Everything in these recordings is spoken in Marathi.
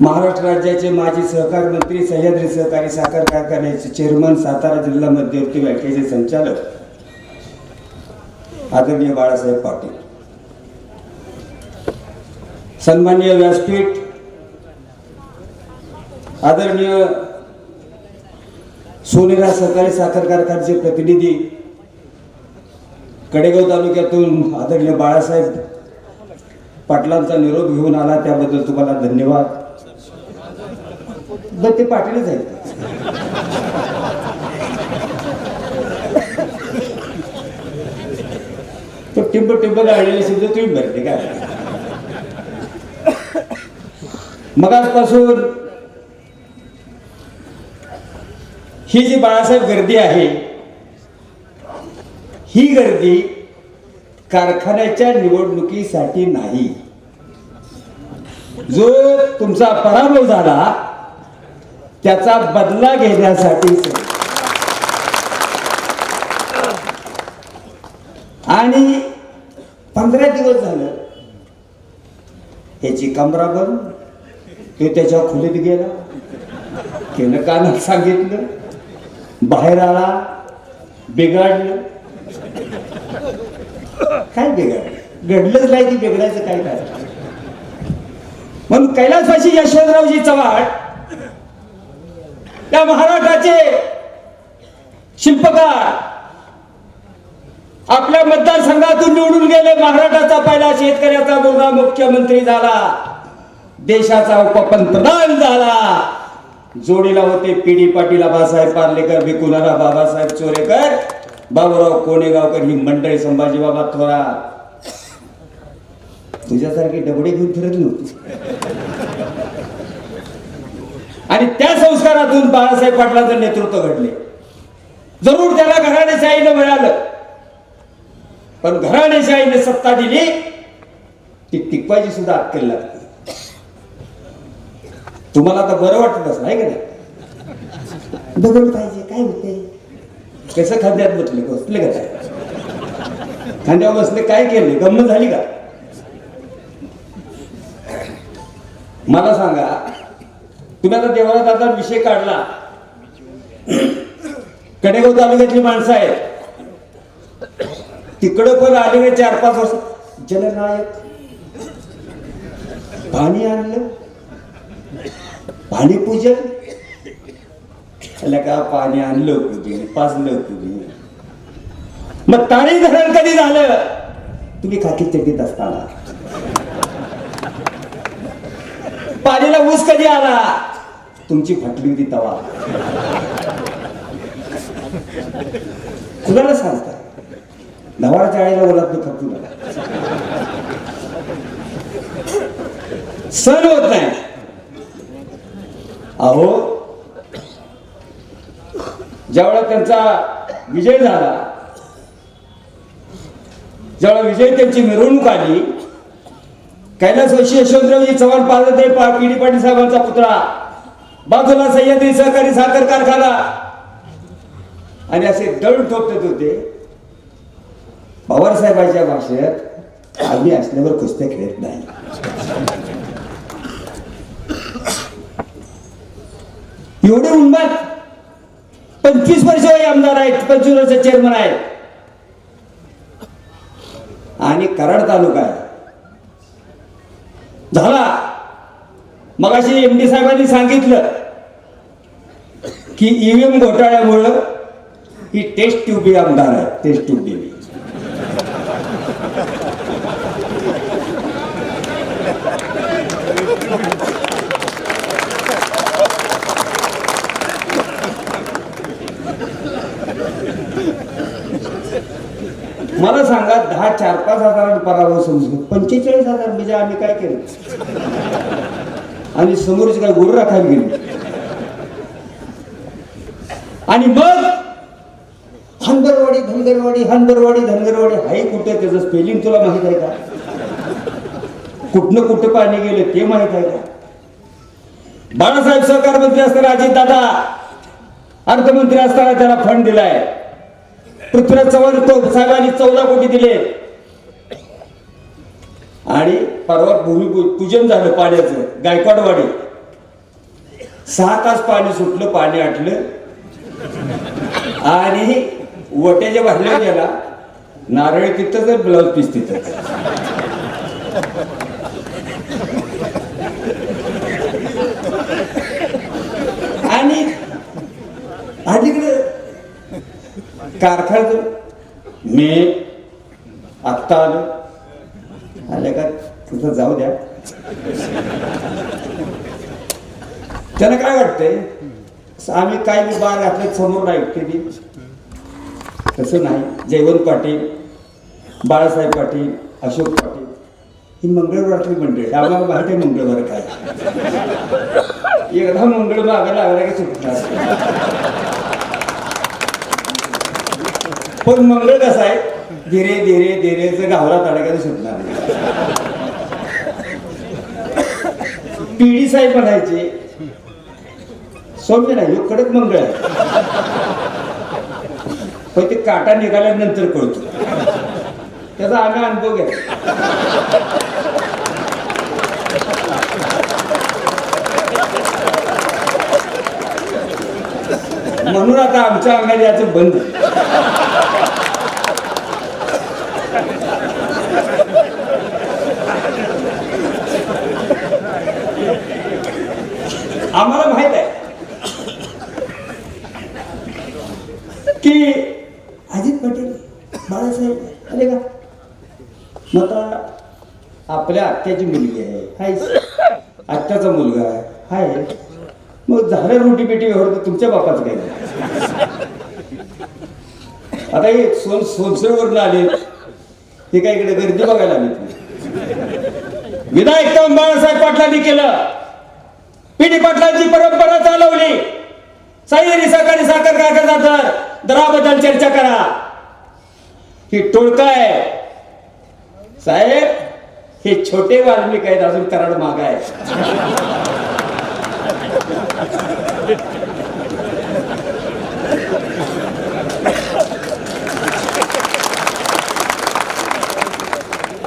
महाराष्ट्र राज्याचे माजी सहकार मंत्री सह्याद्री सहकारी साखर कारखान्याचे चेअरमन सातारा जिल्हा मध्यवर्ती बँकेचे संचालक आदरणीय बाळासाहेब पाटील. सन्मान्य व्यासपीठ आदरणीय सोनेरा सहकारी साखर कारखान्याचे प्रतिनिधी कडेगाव तालुक्यातून आदरणीय बाळासाहेब पाटलांचा निरोप घेऊन आला त्याबद्दल तुम्हाला धन्यवाद. बर ते पाटीलच आहेत. तो टिंब टिंब गाळलेले शब्द तुम्ही भरते काय मगाचपासून ही जी बाळासाहेब गर्दी आहे ही गर्दी कारखान्याच्या निवडणुकीसाठी नाही. जो तुमचा पराभव झाला त्याचा बदला घेण्यासाठी. आणि पंधरा दिवस झालं. ह्याची कमरा बंद. तो त्याच्या खोलीत गेला. त्यानं कानात सांगितलं. बाहेर आला. बिघडलं. काय बिघडलं? घडलंच नाही की बिघडायचं काय काय म्हणून कैलासवासी यशवंतरावजी चव्हाण त्या महाराष्ट्राचे शिल्पकार आपल्या मतदारसंघातून निवडून गेले. महाराष्ट्राचा पहिला शेतकऱ्याचा मुलगा मुख्यमंत्री झाला. देशाचा उपपंतप्रधान झाला. जोडीला होते पीडी पाटील आबासाहेब पार्लेकर विकुनारा बाबासाहेब चोरेकर बाबूराव कोणेगावकर ही मंडळी संभाजी बाबा थोरा तुझ्यासारखी डबडे घेऊन फिरत नव्हती. आणि त्या संस्कारातून बाळासाहेब पाटलांचं नेतृत्व घडले. जरूर त्याला घराणेशाहीनं मिळालं. पण घराणेशाहीने सत्ता दिली ती टिकवायची सुद्धा अक्कल लागते. तुम्हाला आता बरं वाटतच नाही का नाही? दगड पाहिजे काय होते कसं खांद्यात बसले बसले का खांद्यावर बसले काय केले? गंमत झाली का? मला सांगा तुम्ही आता देवळात आता विषय काढला. कडेगाव तालुक्यातली माणसं आहेत. तिकडं पण आले चार पाच वर्ष जलनायक. पाणी आणलं. पाणी पूजन. का पाणी आणलं कुठे पाजलं कुठे मग ताणी धरण कधी झालं? तुम्ही खाकी चटीत असताना. पाणीला ऊस कधी आला? तुमची फटली होती तवा. कुणाला सांगता? नवाच्या आईला ओलात खपू मला सण होत नाही. अहो ज्यावेळेला त्यांचा विजय झाला ज्यावेळेला विजय त्यांची मिरवणूक आली कैलासवासी यशवंतरावजी चव्हाण पार्वती पा पीडी पाटील साहेबांचा पुतळा. बाजूला सह्याद्री सहकारी साखर कारखाना. आणि असे दळ ठोकत होते. पवारसाहेबांच्या भाषेत आम्ही असल्यावर कुस्त्या खेळत नाही. एवढे उन्माद. पंचवीस वर्ष आमदार आहेत पंचवीस वर्ष चेअरमन आहेत. आणि कराड तालुका आहे. झाला. मगाशी एम डी साहेबांनी सांगितलं की ईव्हीएम घोटाळ्यामुळं ही टेस्ट ट्यूबी आमदार आहे. टेस्ट ट्यूब देवी मला सांगा दहा चार पाच हजार पराभव समजू पंचेचाळीस हजार म्हणजे आम्ही काय केलं? आणि समोरची काय गुरु राखायला गेली. आणि मग हनगरवाडी धनगरवाडी हनगरवाडी धनगरवाडी हाय कुठे त्याचं स्पेलिंग तुला माहीत आहे का? कुठनं कुठं पाणी गेलं ते माहीत आहे का? बाळासाहेब सहकार मंत्री असताना अजित दादा अर्थमंत्री असताना त्याला फंड दिलाय. पृथ्वीराज चव्हाण तो साहेबांनी चौदा कोटी दिले. आणि परवा भूमिपूजन झालं पाण्याचं गायकवाडवाडी. सहा तास पाणी सुटलं पाणी आटलं. आणि वट्याच्या भरल्या गेला. नारळ तिथंच तर ब्लाऊज पीस तिथं. आणि तिकडे कारखान्यात मी आत्ता आलो. आल्या का? तिथं जाऊ द्या. त्याला काय वाटतंय? आम्ही काय मी बार घातले समोर ऐकते कधी तसं नाही. जयवंत पाटील बाळासाहेब पाटील अशोक पाटील. ही मंगळवारातली मंडळी आम्हाला माहिती आहे मंगळवार काय. एकदा मंगळ मागायला लागला की सुटणार. पण मंगळ कसं आहे? धीरे धीरे धीरे जर गावला तडा सुटणार नाही पिढी साहेब म्हणायचे सौम्य नाही ह्यो कडक मंगळ आहे. पण ते काटा निघाल्यानंतर कळतो. त्याचा आम्ही अनुभव घ्या म्हणून आता आमच्या अंगाने याचं बंद आम्हाला माहीत आहे की अजित पाटील बाळासाहेब आले का मग आता आपल्या आत्याची मुलगी आहे. हाय. आत्याचा मुलगा आहे. हाय. मग झालं रोटी पेटी व्यवहार तर तुमच्या बापाचं काय आता हे सोन सोनसरवरून आले. हे काय इकडे गर्दी बघायला आली विधायक काम बाळासाहेब पाटलांनी केलं. पिढी पाटलांची परंपरा चालवली. साई सकाळी साखर कारखाना दराबद्दल चर्चा करा. ही टोळका आहे. साहेब हे छोटे वाल्मिक आहेत अजून कराड माग आहे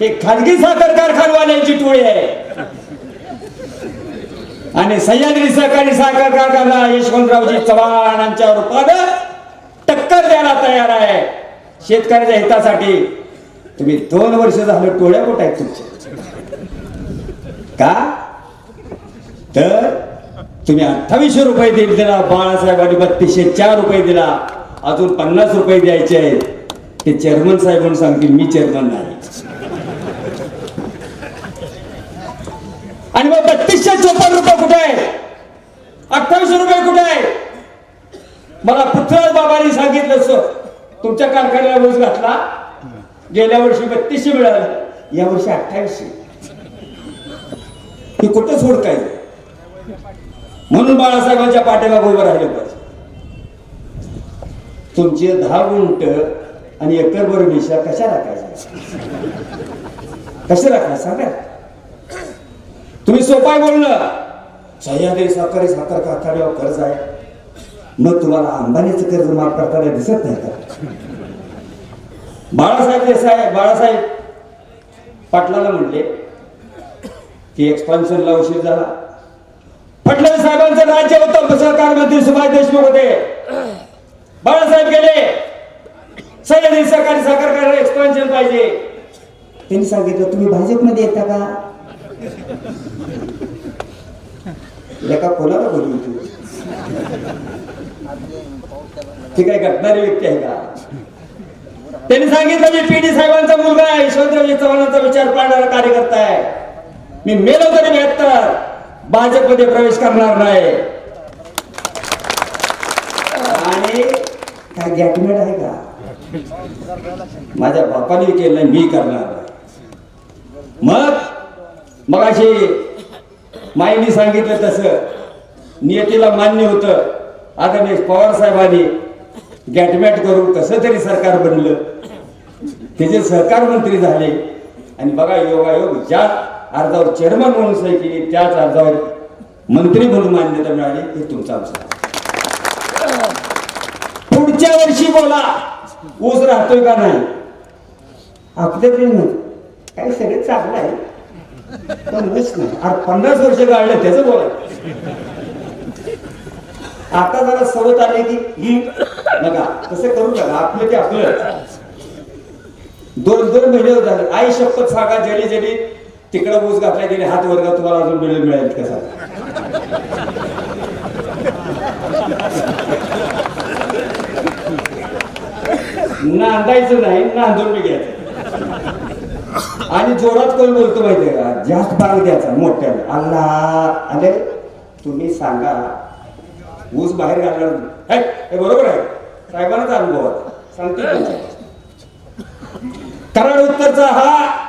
हे खाजगी साखर कारखानवाल्यांची टोळी आहे. आणि सह्याद्री सहकारी साखर कारखाना यशवंतरावजी चव्हाणांच्या रूपात टक्कर द्यायला तयार आहे. शेतकऱ्याच्या हितासाठी तुम्ही दोन वर्ष झालं टोळ्या कुठे आहेत तुमच्या? का? तर तुम्ही अठ्ठावीसशे रुपये दिले दिला बाळासाहेबांनी बत्तीसशे चार रुपये दिला अजून पन्नास रुपये द्यायचे आहेत. ते चेअरमन साहेबांना सांगतील मी चेअरमन नाही. आणि मग बत्तीसशे चोपन्न रुपये कुठे आहे अठ्ठावीसशे रुपये कुठे आहे मला पृथ्वीराज बाबांनी सांगितलं सर तुमच्या कारखान्याला ऊस घातला? गेल्या वर्षी बत्तीसशे मिळालं. या वर्षी अठ्ठावीसशे. हे कुठं सोडकायचं म्हणून बाळासाहेबांच्या पाठीमागे उभं राहिलं पाहिजे. तुमचे दहा गुंट आणि एकरभर मिशा कशा राखायच्या? कशा राखायच्या सांगा. तुम्ही सोपाय बोललं सह्याद्री सहकारी साखर कारखान्यावर कर्ज आहे. मग तुम्हाला अंबानीचं कर्ज माफ करताना दिसत नाही का? बाळासाहेब देसाई बाळासाहेब पाटलाला म्हणले की एक्सपान्शनला उशीर झाला. फडणवीस साहेबांचं राज्य होतं सहकार मंत्री सुभाष देशमुख होते. बाळासाहेब गेले. सह्याद्री सहकारी साखर करायला एक्सपान्शन पाहिजे. त्यांनी सांगितलं तुम्ही भाजपमध्ये येता का? एका कोणाला बोलली तू? ती काय घटणारी व्यक्ती आहे का? त्यांनी सांगितलं मी पीडी साहेबांचा मुलगा आहे. यशवंतरावजी चव्हाणांचा विचार पाडणारा कार्यकर्ता आहे. मी मेलो तरी बेहत्तर भाजपमध्ये प्रवेश करणार नाही. आणि काय गॅटमेट आहे का? माझ्या बापाने केलं मी करणार नाही. मग मग अशी माईने सांगितलं तसं. नियतीला मान्य होतं. आदरणीय पवार साहेबांनी गॅटमॅट करून कसं तरी सरकार बनलं. त्याचे सहकार मंत्री झाले आणि बघा योगायोग ज्या अर्जावर चेअरमन म्हणून सही केली त्याच अर्जावर मंत्री म्हणून मान्यता मिळाली हे तुमचा आमचं पुढच्या वर्षी बोला ऊस राहतोय का नाही? आपल्याकडे नाही. काय सगळं चांगलं आहे. पण ऊस नाही. अरे पन्नास वर्ष गाळलं त्याचं बोला. आता जरा सवत आली की नका तसं करू नका. आपलं ते आपलं. दोन दोन महिने झाले. आई शपथ सांगा जरी जरी तिकडं ऊस घातला गेले हात वर्ग तुम्हाला अजून मिळेल मिळेल कसा? नांदायचं नाही नांदून बी घ्यायचं. आणि जोरात कोण बोलतो माहितीये का? जास्त भाग द्यायचा मोठ्याने. अल्ला अरे तुम्ही सांगा. ऊस बाहेर घालणार हे, बरोबर आहे. साहेबांनाच अनुभव. सांगते. कराड उत्तरचा हा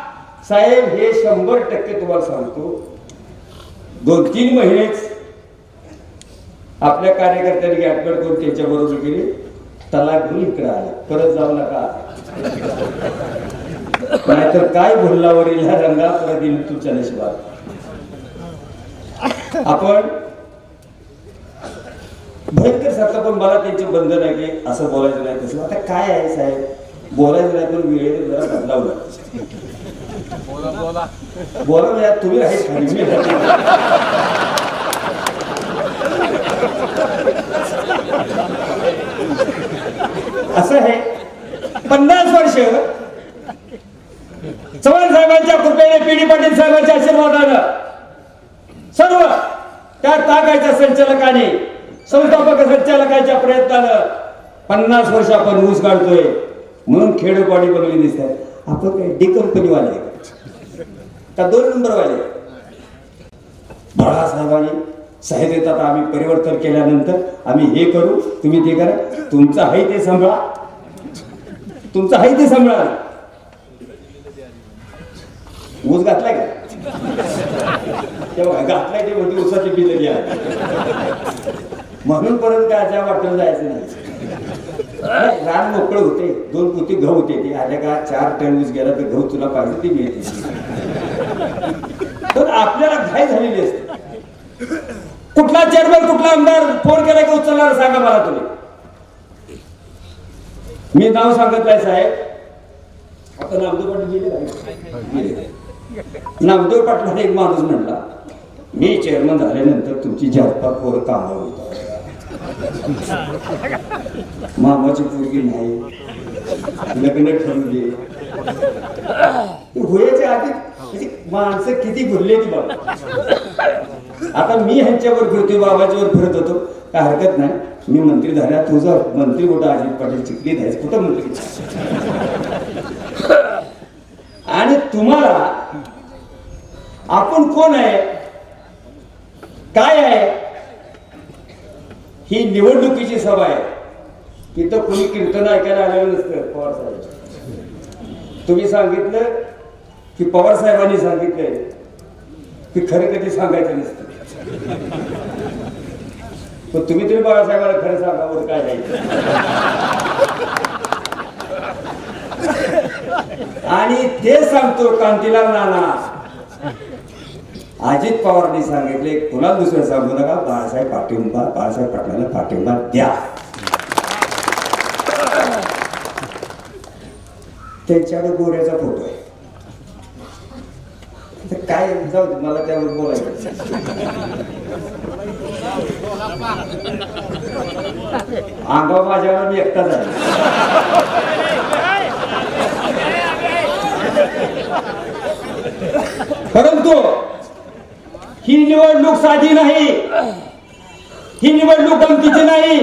साहेब हे शंभर टक्के तुम्हाला सांगतो. दोन तीन महिनेच आपल्या कार्यकर्त्यांनी अटकड करून त्यांच्या बरोबर गेली. तलाक घेऊन इकडे आला. परत जाऊ नका. नाहीतर काय भुल्लावरील ह्या रंगा परत येईल तुमच्या नशिबात. आपण भयंकर सारखं पण मला त्यांचे बंधन आहे की असं बोलायचं नाही तसं. आता काय आहे साहेब? बोलायचं नाही पण वेळेत जरा बदलावलं बोला ना यार, तुम्ही आहे खाली असं आहे. पन्नास वर्ष चव्हाण साहेबांच्या कृपेने पीडी पाटील साहेबांच्या आशीर्वादानं सर्व त्या तागायच्या संचालकाने संस्थापक संचालकाच्या प्रयत्नानं पन्नास वर्ष आपण ऊस काढतोय. म्हणून खेडोपाडी बनवली दिसतात. आपण काय डी कंपनीवाले का दोन नंबरवाले बाळासाहेबांनी साहेब येतात आम्ही परिवर्तन केल्यानंतर आम्ही हे करू तुम्ही ते करा. तुमचं आहे ते सांभाळा. तुमचं आहे ते सांभाळा. ऊस घातलाय का? तेव्हा घातलाय ते मोठी ऊसाची बिलरी आहे म्हणून परत काय त्या जायचं नाही, रान मोकळ होते दोन पोती गहू होते ते आल्या का चार टन ऊस गेला तर गहू तुला पाहिजे ते मिळते. पण आपल्याला घाई झालेली असते. कुठला चेअरमन कुठला आमदार फोन केला की उचलणार सांगा मला तुम्ही. मी नाव सांगत नाही साहेब. आता नामदेव पाटील गेले नामदेव पाटलाने एक माणूस म्हणला मी चेअरमन झाल्यानंतर तुमची जातपा पोरं कामावर होतात मामाची पोरगी नाही. लग्न ठरवले होयाच्या आधी माणसं किती भरले ती बाबा. आता मी ह्यांच्यावर फिरतोय बाबाच्यावर फिरत होतो. काय हरकत नाही. मी मंत्री झाल्या तुझा मंत्री कुठं अजित पाटील चिखली द्यायचं कुठं मंत्री? आणि तुम्हाला आपण कोण आहे? काय आहे? ही निवडणुकीची सभा आहे. तिथं कुणी कीर्तन ऐकायला आलेलं नसतं पवार साहेब. तुम्ही सांगितलं की पवार साहेबांनी सांगितलंय. की खरं कधी सांगायचं नसतं. पण तुम्ही तरी बाळासाहेबांना खरं सांगा बरं काय नाही आणि ते सांगतो कांतीलाल नाना अजित पवारांनी सांगितले कुणाला दुसरं सांगू नका? बाळासाहेब पाठिंबा बाळासाहेब पाटलांना पाठिंबा द्या. त्यांच्याकडे गोऱ्याचा फोटो आहे. काय जाऊ दे, मला त्यावर बोलायचं अंगावर माझ्यावर मी एकटा झाला. परंतु ही निवडणूक साधी नाही. ही निवडणूक गमतीची नाही.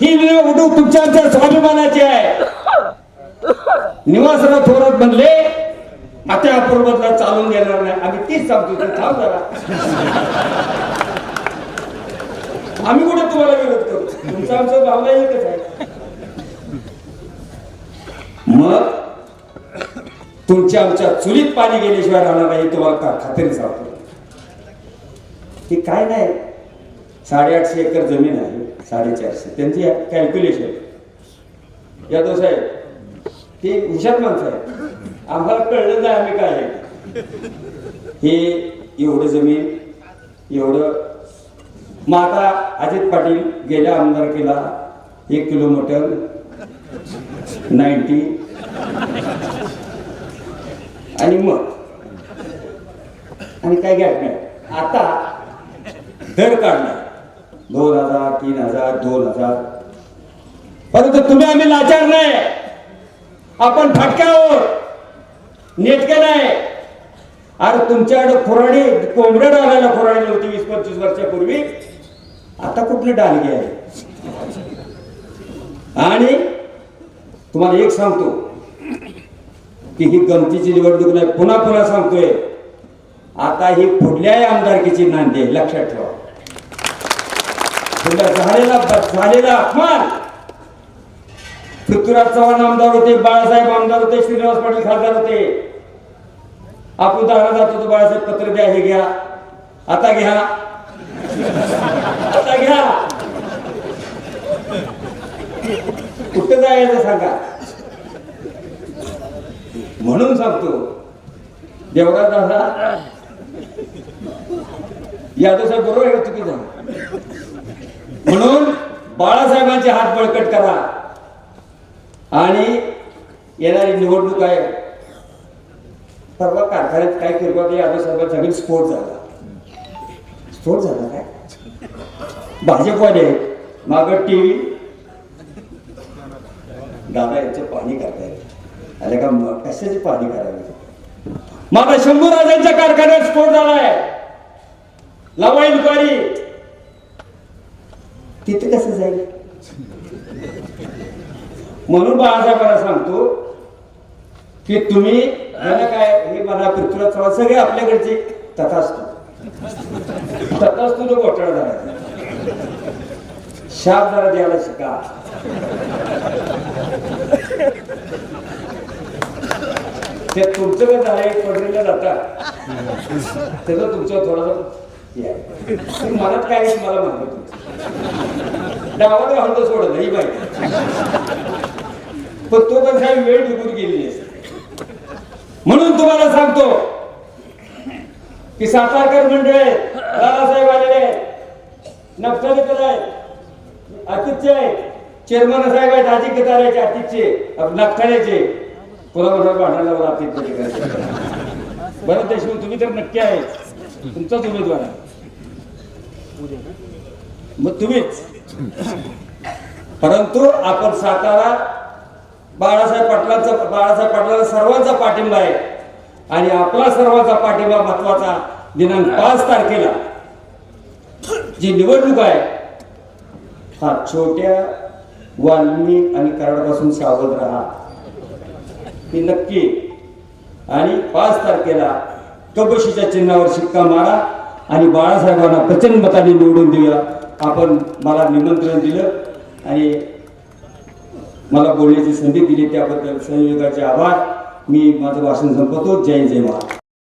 ही निवडणूक तुमच्या आमच्या स्वाभिमानाची आहे. निवासराव थोरात म्हणले आता अपूर्वतला चालून देणार नाही. आम्ही तीच सांगतो तू थांब जरा. आम्ही कुठे तुम्हाला विरोध करू? तुमचा आमचा भावना एकच आहे. मग तुमच्या आमच्या चुलीत पाणी गेल्याशिवाय राहणार नाही तुम्हाला का खात्री सांगतो? हे काय नाही. साडेआठशे एकर जमीन आहे साडेचारशे. त्यांची कॅल्क्युलेशन यादव साहेब ते हुशार माणसं आहे आम्हाला कळलं नाही आम्ही काय आहे. हे एवढं जमीन एवढं. मग आता अजित पाटील गेल्या आमदारकीला एक किलोमीटर. नाईन्टी. आणि मग? आणि काय घ्यायचं नाही. आता दर काढला दोन हजार तीन हजार दोन हजार. परंतु तुम्ही आम्ही लाचार नाही. आपण फटक्यावर नेटके नाही. अरे तुमच्याकडे खुराडी कोंबड्या डालायला खुराडी होती वीस पंचवीस वर्षापूर्वी. आता कुठली डालगी आहे आणि तुम्हाला एक सांगतो. की ही गमतीची निवडणूक नाही पुन्हा पुन्हा सांगतोय. आता ही पुढल्याही आमदारकीची नांदी आहे लक्षात ठेवा. झालेला झालेला. अपमान पृथ्वीराज चव्हाण आमदार होते बाळासाहेब आमदार होते श्रीनिवास पाटील खासदार होते. आपण दहा जात होतो बाळासाहेब पत्र द्या हे घ्या. आता घ्या. आता घ्या. कुठं जायचं सांगा? म्हणून सांगतो. देवराज दादा यादव साहेब बरोबर आहे. का म्हणून बाळासाहेबांचे हात बळकट करा. आणि येणारी निवडणूक आहे. परवा कारखान्यात काय किरकोळ यादव साहेबांचा घरी स्फोट झाला. स्फोट झाला काय? भाजपवाले माग टीव्ही दादा यांचं पाणी करतायत अरे का कशाचे पाणी करावे माझा शंभू राजांच्या कारखान्यात स्फोट झालाय. लवाई दुपारी तिथे कसं जाईल? म्हणून बाळासाहेबांना सांगतो की तुम्ही याला काय हे मला पृथ्वीराज सगळे आपल्याकडचे तथास्तू. तथास्तू तो घोटाळा झाला. शाप जरा द्यायला शिका. ते तुमचं काय झालंय? पडलेलं जाता. त्याचं तुमचं थोडंसं मनात काय आहे मला तुमचं डावाला हलतो सोडलं ही बाई. पण तो पण साहेब वेळ निघून गेली म्हणून तुम्हाला सांगतो की सातारकर मंडळ आहेत दादासाहेब आलेले आहेत नक्षलीकर आहेत अतिथ्य आहेत चेअरमन साहेब आहेत आदित्य ताऱ्याचे अतिथ्यचे नक्षल्याचे पुन्हा पुन्हा भांडायला मला आतिथ्य करायचे बरं देशमुख तुम्ही तर नक्की आहे. तुमचाच उमेदवार आहे. मग तुम्हीच. परंतु आपण सातारा बाळासाहेब पाटलांचा बाळासाहेब पाटलांचा सर्वांचा पाठिंबा आहे. आणि आपला सर्वांचा पाठिंबा महत्त्वाचा दिनांक पाच तारखेला जी निवडणूक आहे हा छोट्या वाल्मी आणि कराडापासून सावध राहा. ती नक्की. आणि पाच तारखेला कबशीच्या चिन्हावर शिक्का मारा आणि बाळासाहेबांना प्रचंड मताने निवडून देऊया. आपण मला निमंत्रण दिलं आणि मला बोलण्याची संधी दिली त्याबद्दल संयोगाचे आभार. मी माझं भाषण संपवतो. जय जय महाराज